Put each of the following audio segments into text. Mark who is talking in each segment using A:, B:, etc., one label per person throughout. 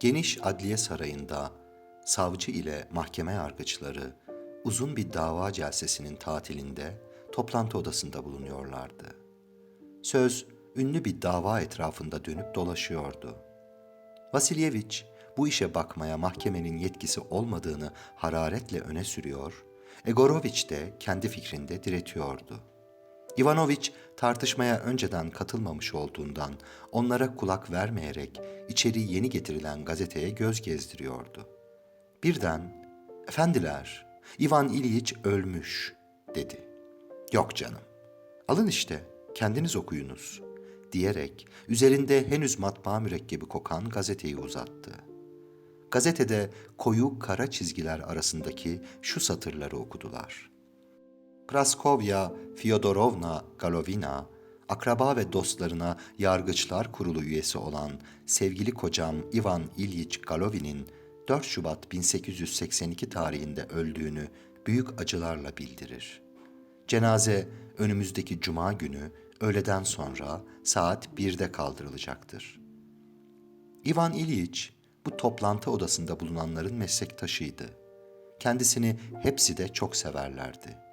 A: Geniş adliye sarayında savcı ile mahkeme yargıçları uzun bir dava celsesinin tatilinde toplantı odasında bulunuyorlardı. Söz ünlü bir dava etrafında dönüp dolaşıyordu. Vasilyeviç bu işe bakmaya mahkemenin yetkisi olmadığını hararetle öne sürüyor, Egoroviç de kendi fikrinde diretiyordu. Ivanoviç tartışmaya önceden katılmamış olduğundan onlara kulak vermeyerek içeri yeni getirilen gazeteye göz gezdiriyordu. Birden, efendiler, Ivan İliç ölmüş, dedi. Yok canım, alın işte, kendiniz okuyunuz, diyerek üzerinde henüz matbaa mürekkebi kokan gazeteyi uzattı. Gazetede koyu kara çizgiler arasındaki şu satırları okudular. Praskovya Fyodorovna Galovina, akraba ve dostlarına yargıçlar kurulu üyesi olan sevgili kocam Ivan İlyich Galovin'in 4 Şubat 1882 tarihinde öldüğünü büyük acılarla bildirir. Cenaze önümüzdeki cuma günü öğleden sonra saat 1'de kaldırılacaktır. Ivan İlyich bu toplantı odasında bulunanların meslektaşıydı. Kendisini hepsi de çok severlerdi.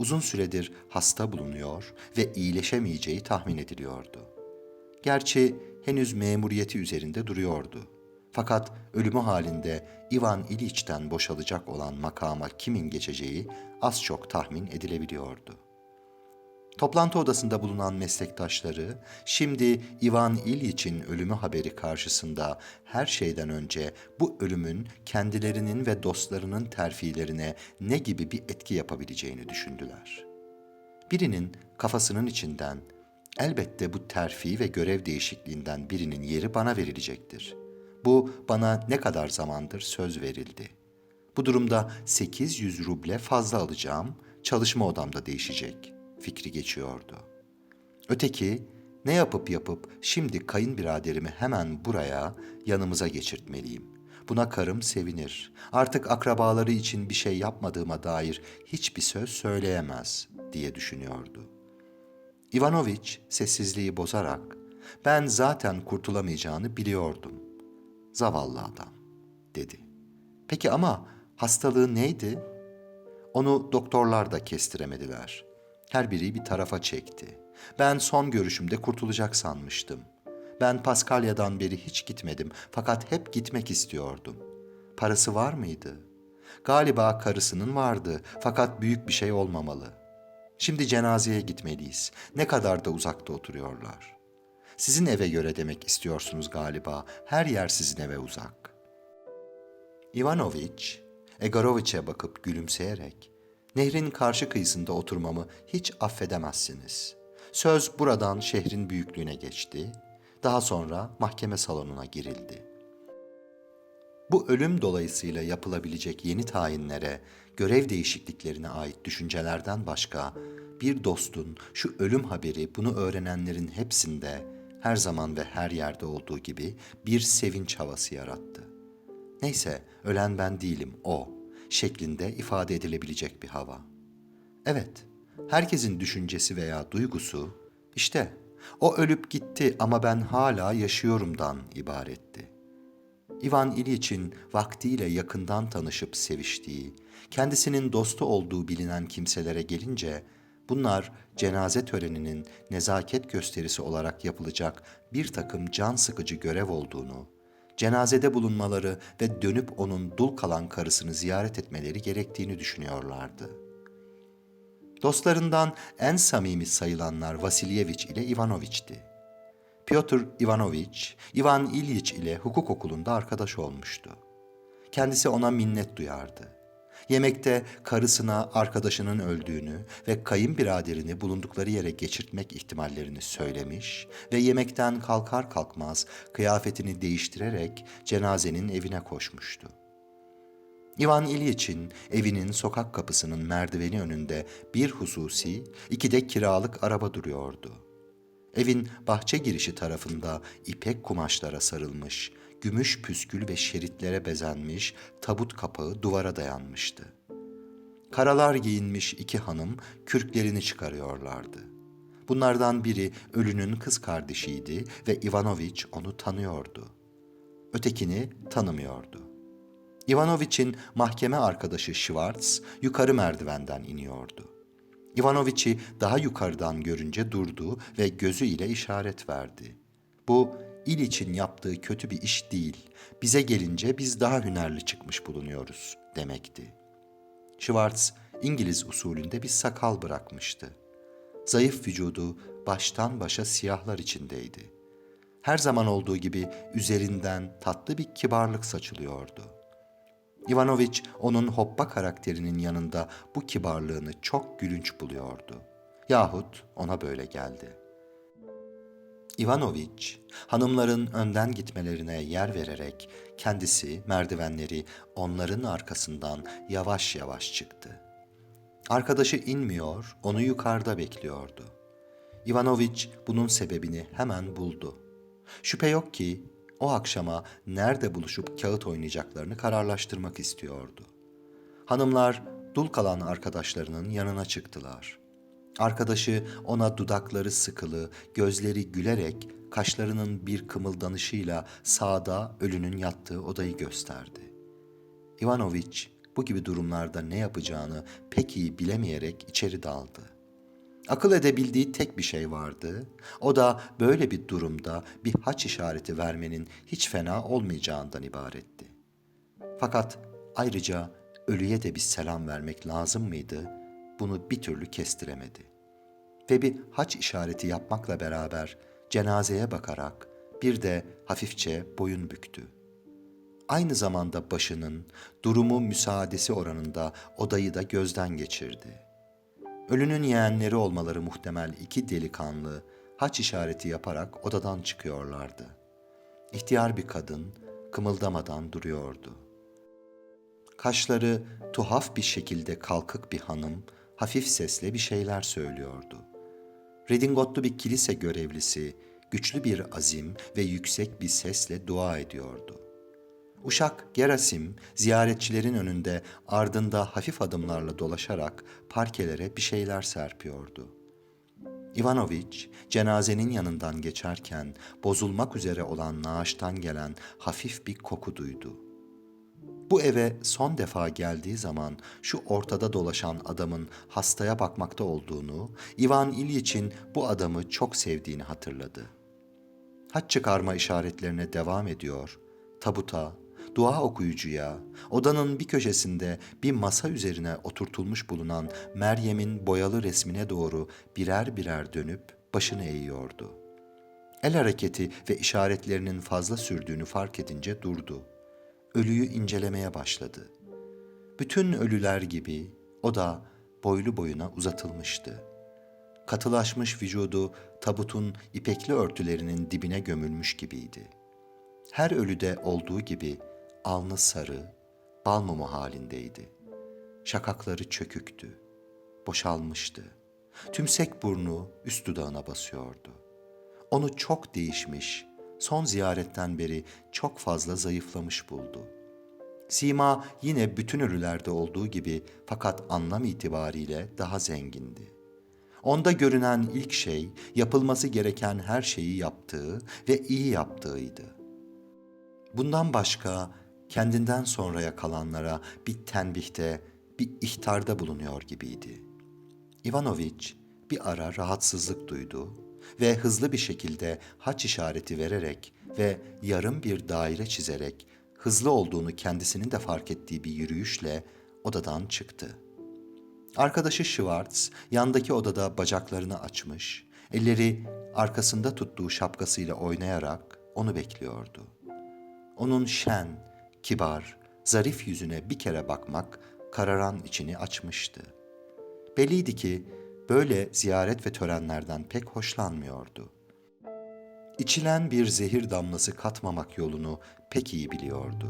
A: Uzun süredir hasta bulunuyor ve iyileşemeyeceği tahmin ediliyordu. Gerçi henüz memuriyeti üzerinde duruyordu. Fakat ölümü halinde Ivan İliç'ten boşalacak olan makama kimin geçeceği az çok tahmin edilebiliyordu. Toplantı odasında bulunan meslektaşları şimdi Ivan İlyiç'in ölümü haberi karşısında her şeyden önce bu ölümün kendilerinin ve dostlarının terfilerine ne gibi bir etki yapabileceğini düşündüler. Birinin kafasının içinden elbette bu terfi ve görev değişikliğinden birinin yeri bana verilecektir. Bu bana ne kadar zamandır söz verildi. Bu durumda 800 ruble fazla alacağım, çalışma odamda değişecek.'' Fikri geçiyordu. Öteki, ne yapıp yapıp şimdi kayınbiraderimi hemen buraya yanımıza geçirtmeliyim. Buna karım sevinir. Artık akrabaları için bir şey yapmadığıma dair hiçbir söz söyleyemez diye düşünüyordu. Ivanoviç sessizliği bozarak ben zaten kurtulamayacağını biliyordum. Zavallı adam dedi. Peki ama hastalığı neydi? Onu doktorlar da kestiremediler.'' Her biri bir tarafa çekti. Ben son görüşümde kurtulacak sanmıştım. Ben Paskalya'dan beri hiç gitmedim fakat hep gitmek istiyordum. Parası var mıydı? Galiba karısının vardı fakat büyük bir şey olmamalı. Şimdi cenazeye gitmeliyiz. Ne kadar da uzakta oturuyorlar. Sizin eve göre demek istiyorsunuz galiba. Her yer sizin eve uzak. Ivanoviç, Egoroviç'e bakıp gülümseyerek Nehrin karşı kıyısında oturmamı hiç affedemezsiniz. Söz buradan şehrin büyüklüğüne geçti. Daha sonra mahkeme salonuna girildi. Bu ölüm dolayısıyla yapılabilecek yeni tayinlere, görev değişikliklerine ait düşüncelerden başka bir dostun şu ölüm haberi bunu öğrenenlerin hepsinde her zaman ve her yerde olduğu gibi bir sevinç havası yarattı. Neyse, ölen ben değilim, o.'' şeklinde ifade edilebilecek bir hava. Evet, herkesin düşüncesi veya duygusu işte o ölüp gitti ama ben hala yaşıyorumdan ibaretti. İvan İliç'in vaktiyle yakından tanışıp seviştiği, kendisinin dostu olduğu bilinen kimselere gelince bunlar cenaze töreninin nezaket gösterisi olarak yapılacak bir takım can sıkıcı görev olduğunu, cenazede bulunmaları ve dönüp onun dul kalan karısını ziyaret etmeleri gerektiğini düşünüyorlardı. Dostlarından en samimi sayılanlar Vasilyeviç ile Ivanoviç'ti. Piotr Ivanoviç, Ivan İlyich ile hukuk okulunda arkadaş olmuştu. Kendisi ona minnet duyardı. Yemekte karısına arkadaşının öldüğünü ve kayınbiraderini bulundukları yere geçirtmek ihtimallerini söylemiş ve yemekten kalkar kalkmaz kıyafetini değiştirerek cenazenin evine koşmuştu. İvan İlyiç'in evinin sokak kapısının merdiveni önünde bir hususi, iki de kiralık araba duruyordu. Evin bahçe girişi tarafında ipek kumaşlara sarılmış, gümüş püskül ve şeritlere bezenmiş tabut kapağı duvara dayanmıştı. Karalar giyinmiş iki hanım kürklerini çıkarıyorlardı. Bunlardan biri ölünün kız kardeşiydi ve Ivanoviç onu tanıyordu. ötekini tanımıyordu. Ivanoviç'in mahkeme arkadaşı Schwartz yukarı merdivenden iniyordu. Ivanoviç'i daha yukarıdan görünce durdu ve gözü ile işaret verdi. Bu il için yaptığı kötü bir iş değil. Bize gelince biz daha hünerli çıkmış bulunuyoruz demekti. Schwartz İngiliz usulünde bir sakal bırakmıştı. Zayıf vücudu baştan başa siyahlar içindeydi. Her zaman olduğu gibi üzerinden tatlı bir kibarlık saçılıyordu. Ivanoviç onun hoppa karakterinin yanında bu kibarlığını çok gülünç buluyordu. Yahut ona böyle geldi. Ivanoviç, hanımların önden gitmelerine yer vererek kendisi merdivenleri onların arkasından yavaş yavaş çıktı. Arkadaşı inmiyor, onu yukarıda bekliyordu. Ivanoviç bunun sebebini hemen buldu. Şüphe yok ki o akşama nerede buluşup kağıt oynayacaklarını kararlaştırmak istiyordu. Hanımlar dul kalan arkadaşlarının yanına çıktılar. Arkadaşı ona dudakları sıkılı, gözleri gülerek kaşlarının bir kımıldanışıyla sağda ölünün yattığı odayı gösterdi. Ivanoviç bu gibi durumlarda ne yapacağını pek iyi bilemeyerek içeri daldı. Akıl edebildiği tek bir şey vardı. O da böyle bir durumda bir haç işareti vermenin hiç fena olmayacağından ibaretti. Fakat ayrıca ölüye de bir selam vermek lazım mıydı? Bunu bir türlü kestiremedi. Ve bir haç işareti yapmakla beraber cenazeye bakarak bir de hafifçe boyun büktü. Aynı zamanda başının durumu müsaadesi oranında odayı da gözden geçirdi. Ölünün yeğenleri olmaları muhtemel iki delikanlı haç işareti yaparak odadan çıkıyorlardı. İhtiyar bir kadın kımıldamadan duruyordu. Kaşları tuhaf bir şekilde kalkık bir hanım hafif sesle bir şeyler söylüyordu. Redingotlu bir kilise görevlisi güçlü bir azim ve yüksek bir sesle dua ediyordu. Uşak Gerasim ziyaretçilerin önünde ardında hafif adımlarla dolaşarak parkelere bir şeyler serpiyordu. Ivanoviç cenazenin yanından geçerken bozulmak üzere olan naaştan gelen hafif bir koku duydu. Bu eve son defa geldiği zaman şu ortada dolaşan adamın hastaya bakmakta olduğunu, Ivan İlyiç'in bu adamı çok sevdiğini hatırladı. Haç çıkarma işaretlerine devam ediyor, tabuta, dua okuyucuya, odanın bir köşesinde bir masa üzerine oturtulmuş bulunan Meryem'in boyalı resmine doğru birer birer dönüp başını eğiyordu. El hareketi ve işaretlerinin fazla sürdüğünü fark edince durdu. Ölüyü incelemeye başladı. Bütün ölüler gibi o da boylu boyuna uzatılmıştı. Katılaşmış vücudu tabutun ipekli örtülerinin dibine gömülmüş gibiydi. Her ölüde olduğu gibi alnı sarı, bal mumu halindeydi. Şakakları çöküktü, boşalmıştı. Tümsek burnu üst dudağına basıyordu. Onu çok değişmiş, son ziyaretten beri çok fazla zayıflamış buldu. Sima yine bütün ölülerde olduğu gibi fakat anlam itibariyle daha zengindi. Onda görünen ilk şey yapılması gereken her şeyi yaptığı ve iyi yaptığıydı. Bundan başka kendinden sonraya kalanlara bir tenbihte, bir ihtarda bulunuyor gibiydi. Ivanoviç bir ara rahatsızlık duydu ve hızlı bir şekilde haç işareti vererek ve yarım bir daire çizerek hızlı olduğunu kendisinin de fark ettiği bir yürüyüşle odadan çıktı. Arkadaşı Schwartz yandaki odada bacaklarını açmış, elleri arkasında tuttuğu şapkasıyla oynayarak onu bekliyordu. Onun şen, kibar, zarif yüzüne bir kere bakmak kararan içini açmıştı. Belliydi ki böyle ziyaret ve törenlerden pek hoşlanmıyordu. İçilen bir zehir damlası katmamak yolunu pek iyi biliyordu.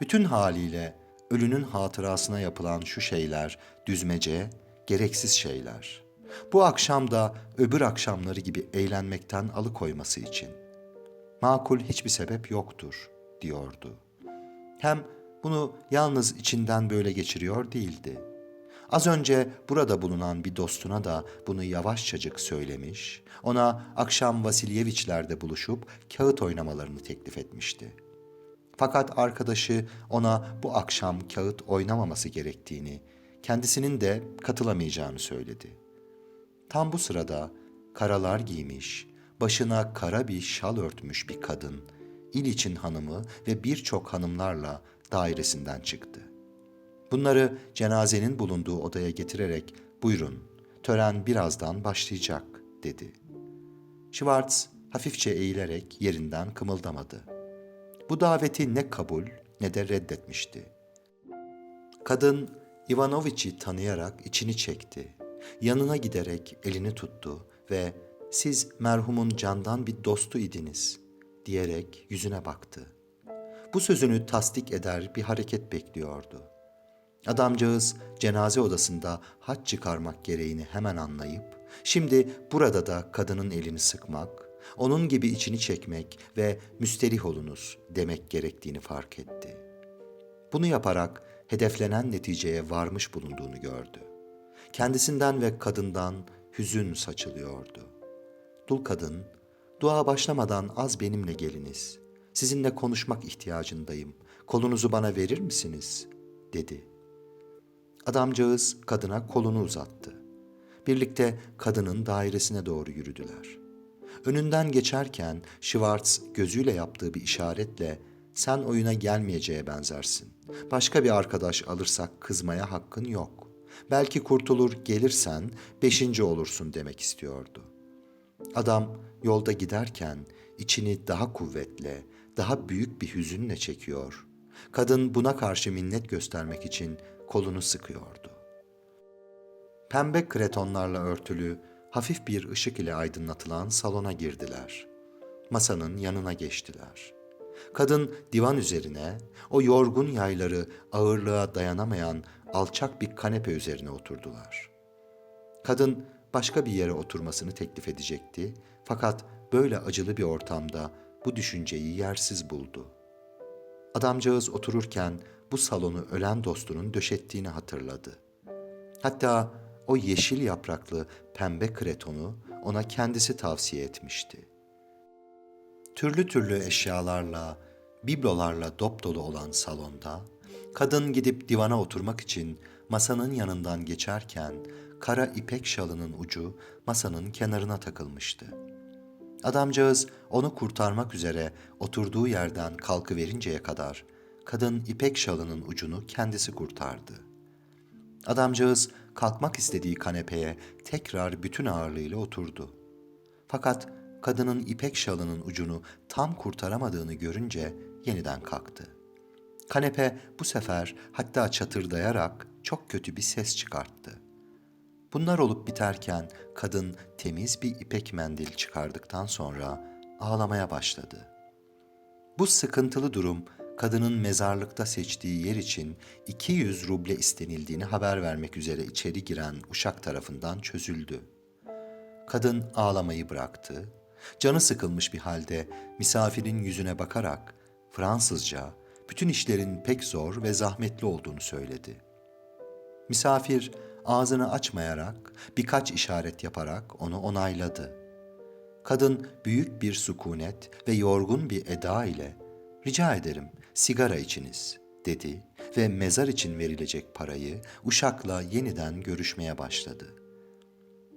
A: Bütün haliyle ölünün hatırasına yapılan şu şeyler düzmece, gereksiz şeyler. Bu akşam da öbür akşamları gibi eğlenmekten alıkoyması için. Makul hiçbir sebep yoktur, diyordu. Hem bunu yalnız içinden böyle geçiriyor değildi. Az önce burada bulunan bir dostuna da bunu yavaşçacık söylemiş, ona akşam Vasilyeviçler'de buluşup kağıt oynamalarını teklif etmişti. Fakat arkadaşı ona bu akşam kağıt oynamaması gerektiğini, kendisinin de katılamayacağını söyledi. Tam bu sırada karalar giymiş, başına kara bir şal örtmüş bir kadın, İliç'in hanımı ve birçok hanımlarla dairesinden çıktı. Bunları cenazenin bulunduğu odaya getirerek buyurun tören birazdan başlayacak dedi. Schwartz hafifçe eğilerek yerinden kımıldamadı. Bu daveti ne kabul ne de reddetmişti. Kadın Ivanoviç'i tanıyarak içini çekti. Yanına giderek elini tuttu ve siz merhumun candan bir dostu idiniz diyerek yüzüne baktı. Bu sözünü tasdik eder bir hareket bekliyordu. Adamcağız cenaze odasında haç çıkarmak gereğini hemen anlayıp, şimdi burada da kadının elini sıkmak, onun gibi içini çekmek ve müsterih olunuz demek gerektiğini fark etti. Bunu yaparak hedeflenen neticeye varmış bulunduğunu gördü. Kendisinden ve kadından hüzün saçılıyordu. Dul kadın, dua başlamadan az benimle geliniz. Sizinle konuşmak ihtiyacındayım. Kolunuzu bana verir misiniz? dedi. Adamcağız kadına kolunu uzattı. Birlikte kadının dairesine doğru yürüdüler. Önünden geçerken Schwartz gözüyle yaptığı bir işaretle sen oyuna gelmeyeceğe benzersin. Başka bir arkadaş alırsak kızmaya hakkın yok. Belki kurtulur gelirsen beşinci olursun demek istiyordu. Adam yolda giderken içini daha kuvvetle, daha büyük bir hüzünle çekiyor. Kadın buna karşı minnet göstermek için kolunu sıkıyordu. Pembe kretonlarla örtülü, hafif bir ışık ile aydınlatılan salona girdiler. Masanın yanına geçtiler. Kadın divan üzerine, o yorgun yayları ağırlığa dayanamayan alçak bir kanepe üzerine oturdular. Kadın başka bir yere oturmasını teklif edecekti fakat böyle acılı bir ortamda bu düşünceyi yersiz buldu. Adamcağız otururken bu salonu ölen dostunun döşettiğini hatırladı. Hatta o yeşil yapraklı pembe kretonu ona kendisi tavsiye etmişti. Türlü türlü eşyalarla, biblolarla dop dolu olan salonda, kadın gidip divana oturmak için masanın yanından geçerken kara ipek şalının ucu masanın kenarına takılmıştı. Adamcağız onu kurtarmak üzere oturduğu yerden kalkıverinceye kadar kadın ipek şalının ucunu kendisi kurtardı. Adamcağız kalkmak istediği kanepeye tekrar bütün ağırlığıyla oturdu. Fakat kadının ipek şalının ucunu tam kurtaramadığını görünce yeniden kalktı. Kanepe bu sefer hatta çatırdayarak çok kötü bir ses çıkarttı. Bunlar olup biterken kadın temiz bir ipek mendil çıkardıktan sonra ağlamaya başladı. Bu sıkıntılı durum kadının mezarlıkta seçtiği yer için 200 ruble istenildiğini haber vermek üzere içeri giren uşak tarafından çözüldü. Kadın ağlamayı bıraktı. Canı sıkılmış bir halde misafirin yüzüne bakarak Fransızca bütün işlerin pek zor ve zahmetli olduğunu söyledi. Misafir ağzını açmayarak birkaç işaret yaparak onu onayladı. Kadın büyük bir sükunet ve yorgun bir eda ile rica ederim sigara içiniz dedi ve mezar için verilecek parayı uşakla yeniden görüşmeye başladı.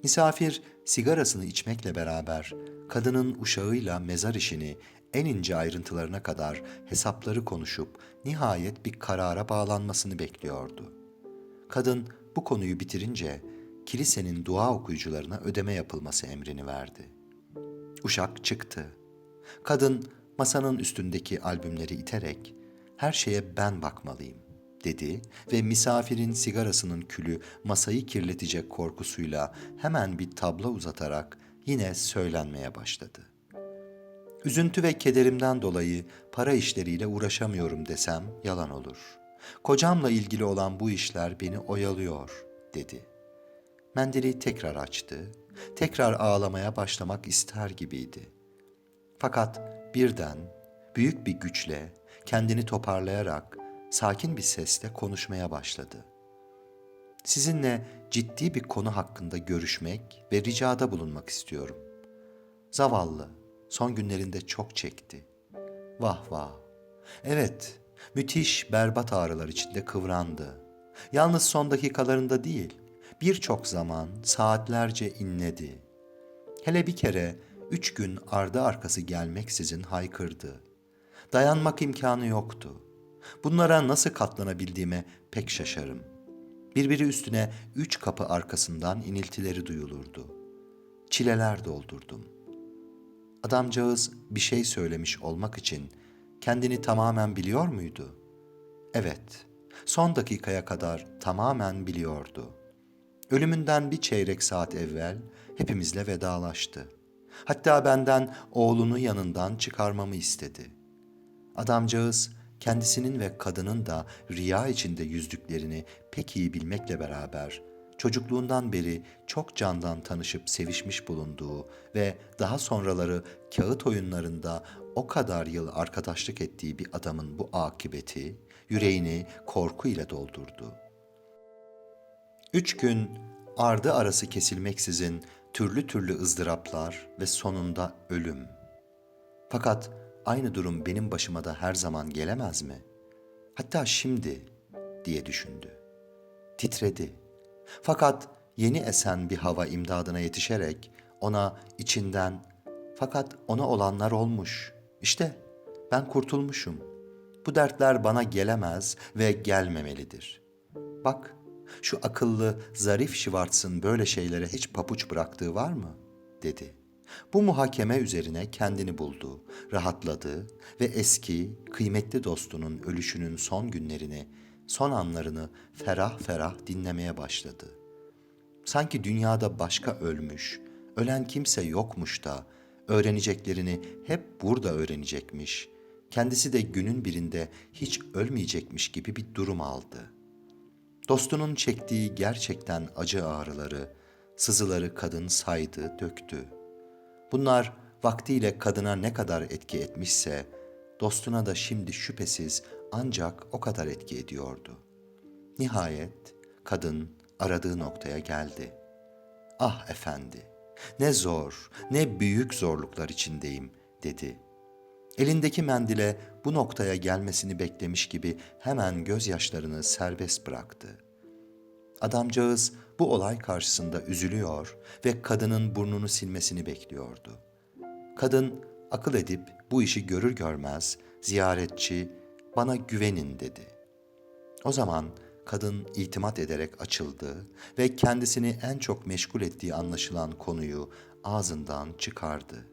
A: Misafir sigarasını içmekle beraber kadının uşağıyla mezar işini en ince ayrıntılarına kadar hesapları konuşup nihayet bir karara bağlanmasını bekliyordu. Kadın bu konuyu bitirince kilisenin dua okuyucularına ödeme yapılması emrini verdi. Uşak çıktı. Kadın masanın üstündeki albümleri iterek her şeye ben bakmalıyım dedi ve misafirin sigarasının külü masayı kirletecek korkusuyla hemen bir tablo uzatarak yine söylenmeye başladı. Üzüntü ve kederimden dolayı para işleriyle uğraşamıyorum desem yalan olur. Kocamla ilgili olan bu işler beni oyalıyor, dedi. Mendili tekrar açtı. Tekrar ağlamaya başlamak ister gibiydi. Fakat birden büyük bir güçle kendini toparlayarak sakin bir sesle konuşmaya başladı. Sizinle ciddi bir konu hakkında görüşmek ve ricada bulunmak istiyorum. Zavallı, son günlerinde çok çekti. Vah vah. Evet, müthiş berbat ağrılar içinde kıvrandı. Yalnız son dakikalarında değil, birçok zaman saatlerce inledi. Hele bir kere üç gün ardı arkası gelmeksizin haykırdı. Dayanmak imkanı yoktu. Bunlara nasıl katlanabildiğime pek şaşarım. Birbiri üstüne üç kapı arkasından iniltileri duyulurdu. Çileler doldurdum. Adamcağız bir şey söylemiş olmak için kendini tamamen biliyor muydu? Evet, son dakikaya kadar tamamen biliyordu. Ölümünden bir çeyrek saat evvel hepimizle vedalaştı. Hatta benden oğlunu yanından çıkarmamı istedi. Adamcağız kendisinin ve kadının da riya içinde yüzdüklerini pek iyi bilmekle beraber çocukluğundan beri çok candan tanışıp sevişmiş bulunduğu ve daha sonraları kağıt oyunlarında o kadar yıl arkadaşlık ettiği bir adamın bu akıbeti yüreğini korku ile doldurdu. Üç gün ardı arası kesilmeksizin türlü türlü ızdıraplar ve sonunda ölüm. Fakat aynı durum benim başıma da her zaman gelemez mi? Hatta şimdi diye düşündü. Titredi. Fakat yeni esen bir hava imdadına yetişerek ona içinden fakat ona olanlar olmuş. İşte ben kurtulmuşum. Bu dertler bana gelemez ve gelmemelidir. Bak şu akıllı, zarif Schwartz'ın böyle şeylere hiç papuç bıraktığı var mı? dedi. Bu muhakeme üzerine kendini buldu, rahatladı ve eski, kıymetli dostunun ölüşünün son günlerini, son anlarını ferah ferah dinlemeye başladı. Sanki dünyada başka ölmüş, ölen kimse yokmuş da öğreneceklerini hep burada öğrenecekmiş. Kendisi de günün birinde hiç ölmeyecekmiş gibi bir durum aldı.'' Dostunun çektiği gerçekten acı ağrıları, sızıları kadın saydı, döktü. Bunlar vaktiyle kadına ne kadar etki etmişse, dostuna da şimdi şüphesiz ancak o kadar etki ediyordu. Nihayet kadın aradığı noktaya geldi. Ah efendi, ne zor, ne büyük zorluklar içindeyim, dedi. Elindeki mendile bu noktaya gelmesini beklemiş gibi hemen gözyaşlarını serbest bıraktı. Adamcağız bu olay karşısında üzülüyor ve kadının burnunu silmesini bekliyordu. Kadın akıl edip bu işi görür görmez ziyaretçi bana güvenin dedi. O zaman kadın itimat ederek açıldı ve kendisini en çok meşgul ettiği anlaşılan konuyu ağzından çıkardı.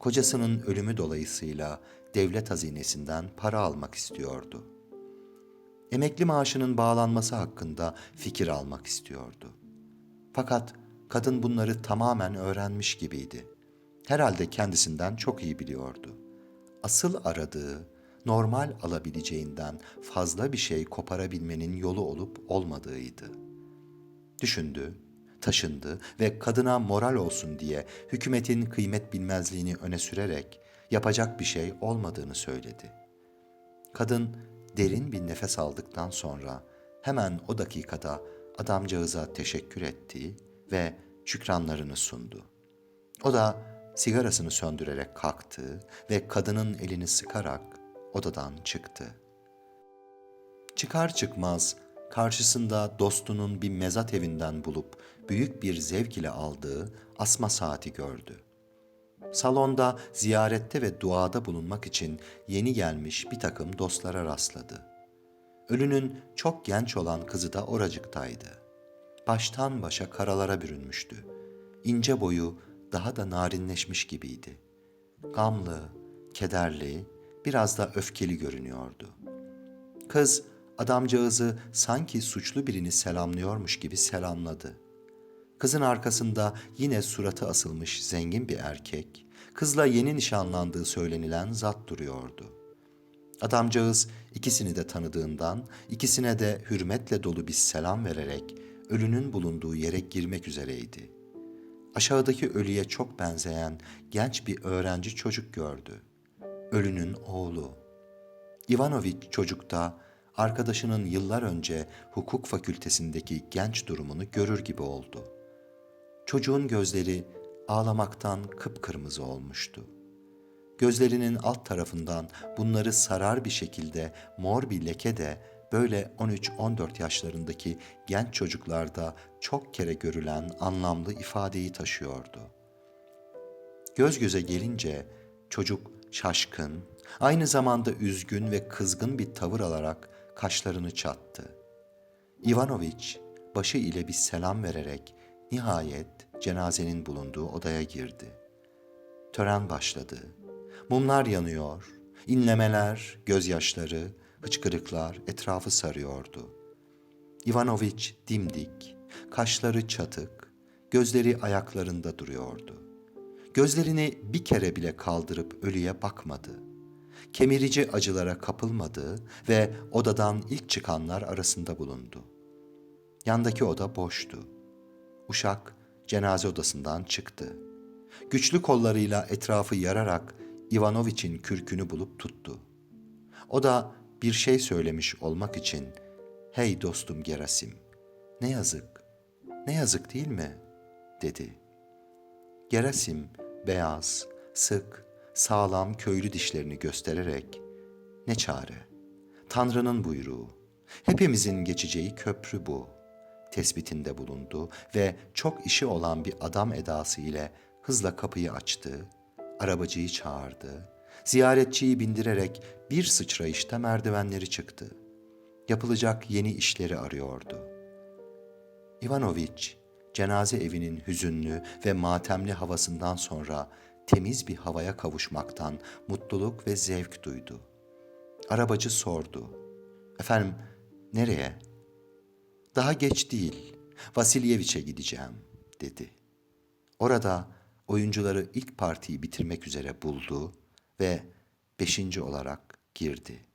A: Kocasının ölümü dolayısıyla devlet hazinesinden para almak istiyordu. Emekli maaşının bağlanması hakkında fikir almak istiyordu. Fakat kadın bunları tamamen öğrenmiş gibiydi. Herhalde kendisinden çok iyi biliyordu. Asıl aradığı, normal alabileceğinden fazla bir şey koparabilmenin yolu olup olmadığıydı. Düşündü, taşındı ve kadına moral olsun diye hükümetin kıymet bilmezliğini öne sürerek yapacak bir şey olmadığını söyledi. Kadın derin bir nefes aldıktan sonra hemen o dakikada adamcağıza teşekkür etti ve şükranlarını sundu. O da sigarasını söndürerek kalktı ve kadının elini sıkarak odadan çıktı. Çıkar çıkmaz karşısında dostunun bir mezat evinden bulup büyük bir zevk ile aldığı asma saati gördü. Salonda ziyarette ve duada bulunmak için yeni gelmiş bir takım dostlara rastladı. Ölünün çok genç olan kızı da oracıktaydı. Baştan başa karalara bürünmüştü. İnce boyu daha da narinleşmiş gibiydi. Gamlı, kederli, biraz da öfkeli görünüyordu. Kız adamcağızı sanki suçlu birini selamlıyormuş gibi selamladı. Kızın arkasında yine suratı asılmış zengin bir erkek, kızla yeni nişanlandığı söylenilen zat duruyordu. Adamcağız ikisini de tanıdığından ikisine de hürmetle dolu bir selam vererek ölünün bulunduğu yere girmek üzereydi. Aşağıdaki ölüye çok benzeyen genç bir öğrenci çocuk gördü. Ölünün oğlu. Ivanoviç çocukta arkadaşının yıllar önce hukuk fakültesindeki genç durumunu görür gibi oldu. Çocuğun gözleri ağlamaktan kıpkırmızı olmuştu. Gözlerinin alt tarafından bunları sarar bir şekilde mor bir leke de böyle 13-14 yaşlarındaki genç çocuklarda çok kere görülen anlamlı ifadeyi taşıyordu. Göz göze gelince çocuk şaşkın, aynı zamanda üzgün ve kızgın bir tavır alarak kaşlarını çattı. Ivanoviç başı ile bir selam vererek nihayet cenazenin bulunduğu odaya girdi. Tören başladı. Mumlar yanıyor, inlemeler, gözyaşları, hıçkırıklar etrafı sarıyordu. Ivanoviç dimdik, kaşları çatık, gözleri ayaklarında duruyordu. Gözlerini bir kere bile kaldırıp ölüye bakmadı. Kemirici acılara kapılmadı ve odadan ilk çıkanlar arasında bulundu. Yandaki oda boştu. Uşak cenaze odasından çıktı. Güçlü kollarıyla etrafı yararak Ivanoviç'in kürkünü bulup tuttu. O da bir şey söylemiş olmak için "Hey dostum Gerasim, ne yazık, ne yazık değil mi?" dedi. Gerasim beyaz, sık, sağlam köylü dişlerini göstererek "Ne çare? Tanrı'nın buyruğu. Hepimizin geçeceği köprü bu." tespitinde bulundu ve çok işi olan bir adam edası ile hızla kapıyı açtı, arabacıyı çağırdı, ziyaretçiyi bindirerek bir sıçrayışta merdivenleri çıktı. Yapılacak yeni işleri arıyordu. Ivanoviç, cenaze evinin hüzünlü ve matemli havasından sonra temiz bir havaya kavuşmaktan mutluluk ve zevk duydu. Arabacı sordu. Efendim, nereye? Daha geç değil, Vasilyeviç'e gideceğim, dedi. Orada oyuncuları ilk partiyi bitirmek üzere buldu ve beşinci olarak girdi.